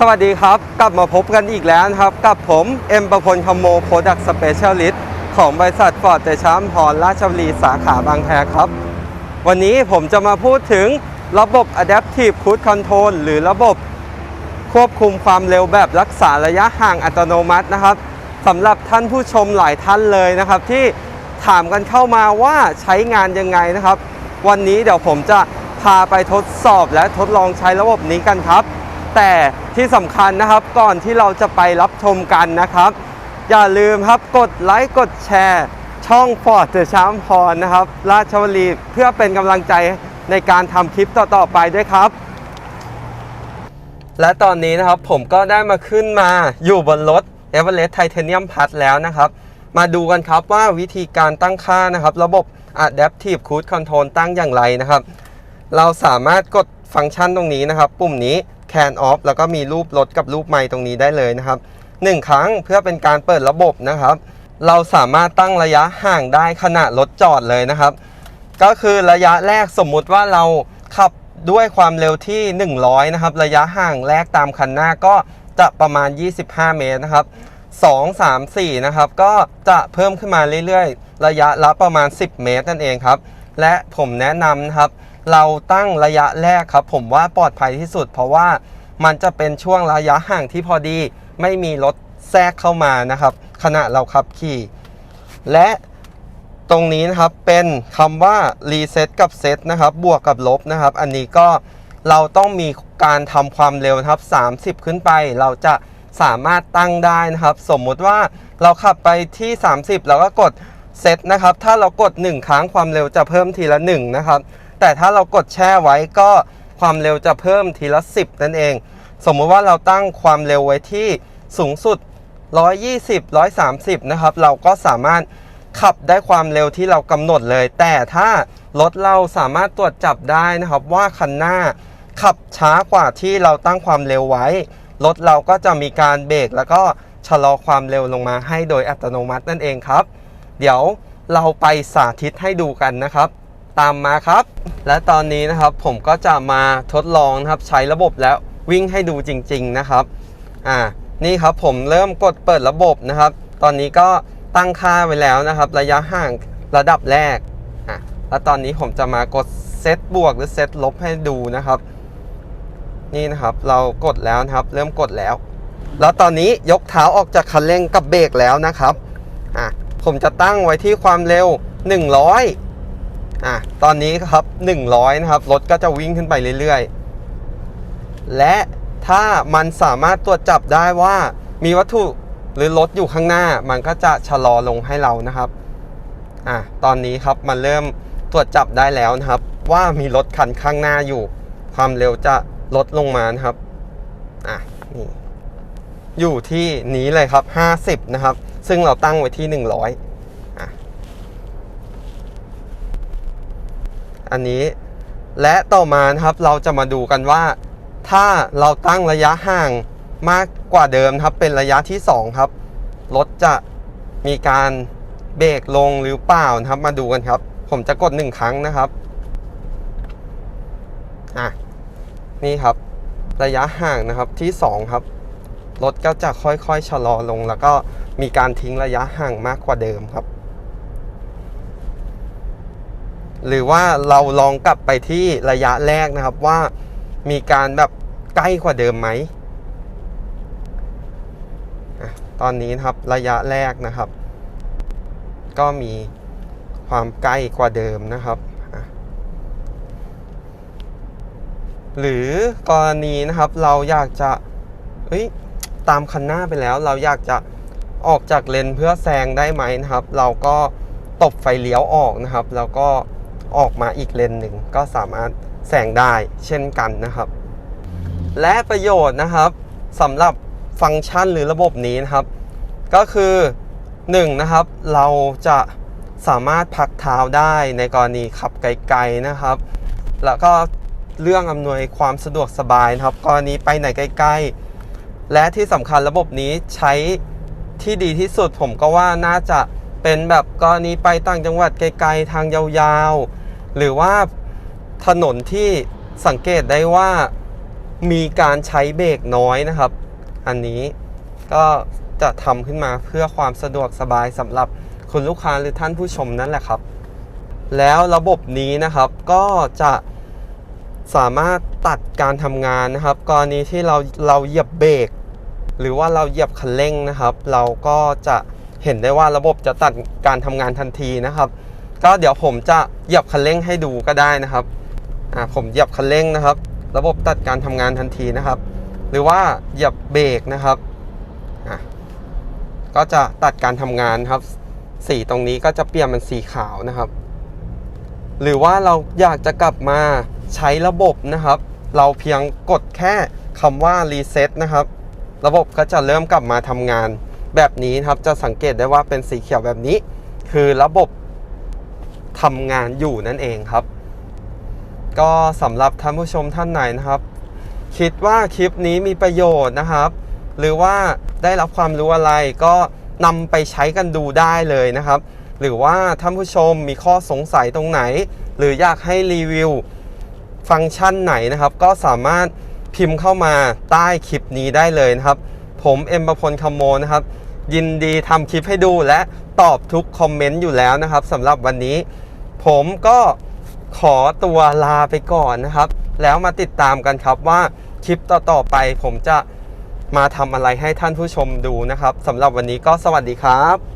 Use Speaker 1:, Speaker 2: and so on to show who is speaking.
Speaker 1: สวัสดีครับ กลับมาพบกันอีกแล้วนะครับ กับผม เอ็มประพลคมโมโปรดักต์สเปเชียลิสต์ของบริษัทฟอร์ดเตชามพรราชบุรีสาขาบางแคครับ วันนี้ผมจะมาพูดถึงระบบ Adaptive Cruise Control หรือระบบควบคุมความเร็วแบบรักษาระยะห่างอัตโนมัตินะครับสำหรับท่านผู้ชมหลายท่านเลยนะครับ ที่ถามกันเข้ามาว่าใช้งานยังไงนะครับ วันนี้เดี๋ยวผมจะพาไปทดสอบและทดลองใช้ระบบนี้กันครับ แต่ที่สำคัญนะครับก่อนที่เราจะไปรับชมกันนะครับ อย่าลืมครับกดไลค์กดแชร์ช่องฟอร์ดเดอะชามพรนะครับ ราชวรีเพื่อเป็นกำลังใจในการทำคลิปต่อๆไปด้วยครับ และตอนนี้นะครับผมก็ได้มาขึ้นมาอยู่บนรถ e v e r e s t Titanium Plus แล้วนะครับ มาดูกันครับว่าวิธีการตั้งค่านะครับ ระบบ Adaptive Cruise Control ตั้งอย่างไรนะครับ เราสามารถกดฟังก์ชันตรงนี้นะครับ ปุ่มนี้ Can Off แล้วก็มีรูปรถกับรูปไมค์ตรงนี้ได้เลยนะครับหนึ่งครั้งเพื่อเป็นการเปิดระบบนะครับ เราสามารถตั้งระยะห่างได้ขณะรถจอดเลยนะครับ ก็คือระยะแรกสมมุติว่าเราขับด้วยความเร็วที่ 100 นะครับ ระยะห่างแรกตามคันหน้าก็จะประมาณ 25 เมตรนะครับ 2 3 4 นะครับ ก็จะเพิ่มขึ้นมาเรื่อยๆ ระยะละประมาณ 10 เมตรนั่นเองครับ และผมแนะนำนะครับ เราตั้งระยะแรกครับ ผมว่าปลอดภัยที่สุด เพราะว่ามันจะเป็นช่วงระยะห่างที่พอดี ไม่มีรถแทรกเข้ามานะครับ ขณะเราขับขี่ และตรงนี้นะครับเป็นคำว่า reset กับ set นะครับ บวกกับลบนะครับ อันนี้ก็เราต้องมีการทำความเร็วนะครับ 30 ขึ้นไป เราจะสามารถตั้งได้นะครับ สมมุติว่าเราขับไปที่ 30 เราก็กด set นะครับ ถ้าเรากด 1 ครั้งความเร็วจะเพิ่มทีละ 1 นะครับ แต่ถ้าเรากดแช่ไว้ก็ความเร็วจะเพิ่มทีละ 10 นั่นเอง สมมุติว่าเราตั้งความเร็วไว้ที่สูงสุด 120 130 นะครับ เราก็สามารถขับได้ความเร็วที่เรากำหนดเลย แต่ถ้ารถเราสามารถตรวจจับได้นะครับว่าคันหน้าขับช้ากว่าที่เราตั้งความเร็วไว้ รถเราก็จะมีการเบรกแล้วก็ชะลอความเร็วลงมาให้โดยอัตโนมัตินั่นเองครับ เดี๋ยวเราไปสาธิตให้ดูกันนะครับ ตามมาครับ และตอนนี้นะครับผมก็จะมาทดลองนะครับใช้ระบบแล้ววิ่งให้ดูจริง ๆนะครับอ่านี่ครับผมเริ่มกดเปิดระบบนะครับ ตอนนี้ก็ตั้งค่าไว้แล้วนะครับ ระยะห่างระดับแรกอะแล้วตอนนี้ผมจะมากดเซตบวกหรือเซตลบให้ดูนะครับ นี่นะครับเรากดแล้วนะครับ เริ่มกดแล้ว แล้วตอนนี้ยกเท้าออกจากคันเร่งกับเบรกแล้วนะครับอะผมจะตั้งไว้ที่ความเร็ว 100 อะตอนนี้ครับ 100 นะครับ รถก็จะวิ่งขึ้นไปเรื่อยๆ และถ้ามันสามารถตรวจจับได้ว่ามีวัตถุหรือรถอยู่ข้างหน้า มันก็จะชะลอลงให้เรานะครับอะตอนนี้ครับมันเริ่มตรวจจับได้แล้วนะครับ ว่ามีรถคันข้างหน้าอยู่ ความเร็วจะลดลงมานะครับอะนี่อยู่ที่นี้เลยครับ 50 นะครับ ซึ่งเราตั้งไว้ที่ 100 อะ อันนี้ และต่อมานะครับเราจะมาดูกันว่า ถ้าเราตั้งระยะห่างมากกว่าเดิมครับ เป็นระยะที่ 2 ครับรถจะมีการเบรกลงหรือเปล่านะครับ มาดูกันครับ ผมจะกด 1 ครั้งนะครับอะนี่ครับ ระยะห่างนะครับที่ 2 ครับรถก็จะค่อยๆชะลอลง แล้วก็มีการทิ้งระยะห่างมากกว่าเดิมครับ หรือว่าเราลองกลับไปที่ระยะแรกนะครับว่ามีการแบบใกล้กว่าเดิมไหม ตอนนี้นะครับระยะแรกนะครับ ก็มีความใกล้กว่าเดิมนะครับหรือกรณีนะครับเราอยากจะเอ้ยตามคันหน้าไปแล้ว เราอยากจะออกจากเลนเพื่อแซงได้ไหมนะครับ เราก็ตบไฟเลี้ยวออกนะครับ แล้วก็ ออกมาอีกเลนหนึ่งก็สามารถแซงได้เช่นกันนะครับ และประโยชน์นะครับสำหรับฟังก์ชันหรือระบบนี้นะครับ ก็คือ 1. นะครับเราจะสามารถพักเท้าได้ในกรณีขับไกลๆนะครับ แล้วก็เรื่องอำนวยความสะดวกสบายนะครับ กรณีไปไหนใกล้ๆ และที่สำคัญระบบนี้ใช้ที่ดีที่สุดผมก็ว่าน่าจะ เป็นแบบกรณีไปต่างจังหวัดไกลๆทางยาวๆ หรือว่าถนนที่สังเกตได้ว่ามีการใช้เบรกน้อยนะครับ อันนี้ก็จะทำขึ้นมาเพื่อความสะดวกสบายสำหรับคุณลูกค้าหรือท่านผู้ชมนั่นแหละครับ แล้วระบบนี้นะครับก็จะสามารถตัดการทำงานนะครับ กรณีที่เราเราเหยียบเบรกหรือว่าเราเหยียบคันเร่งนะครับ เราก็จะ เห็นได้ว่าระบบจะตัดการทำงานทันทีนะครับ ก็เดี๋ยวผมจะเหยียบคันเร่งให้ดูก็ได้นะครับอ่าผมเหยียบคันเร่งนะครับ ระบบตัดการทำงานทันทีนะครับ หรือว่าเหยียบเบรกนะครับอะก็จะตัดการทำงานครับ สีตรงนี้ก็จะเปลี่ยนเป็นสีขาวนะครับ หรือว่าเราอยากจะกลับมาใช้ระบบนะครับ เราเพียงกดแค่คำว่ารีเซ็ตนะครับ ระบบก็จะเริ่มกลับมาทำงาน แบบนี้ครับจะสังเกตได้ว่าเป็นสีเขียวแบบนี้ คือระบบทำงานอยู่นั่นเองครับ ก็สำหรับท่านผู้ชมท่านไหนนะครับ คิดว่าคลิปนี้มีประโยชน์นะครับ หรือว่าได้รับความรู้อะไรก็นำไปใช้กันดูได้เลยนะครับ หรือว่าท่านผู้ชมมีข้อสงสัยตรงไหน หรืออยากให้รีวิวฟังก์ชันไหนนะครับ ก็สามารถพิมพ์เข้ามาใต้คลิปนี้ได้เลยนะครับ ผมเอ็มประพลคำโมนะครับ ยินดีทำคลิปให้ดูและตอบทุกคอมเมนต์อยู่แล้วนะครับสำหรับวันนี้ ผมก็ขอตัวลาไปก่อนนะครับ แล้วมาติดตามกันครับว่าคลิปต่อๆไป ผมจะมาทำอะไรให้ท่านผู้ชมดูนะครับสำหรับวันนี้ก็สวัสดีครับ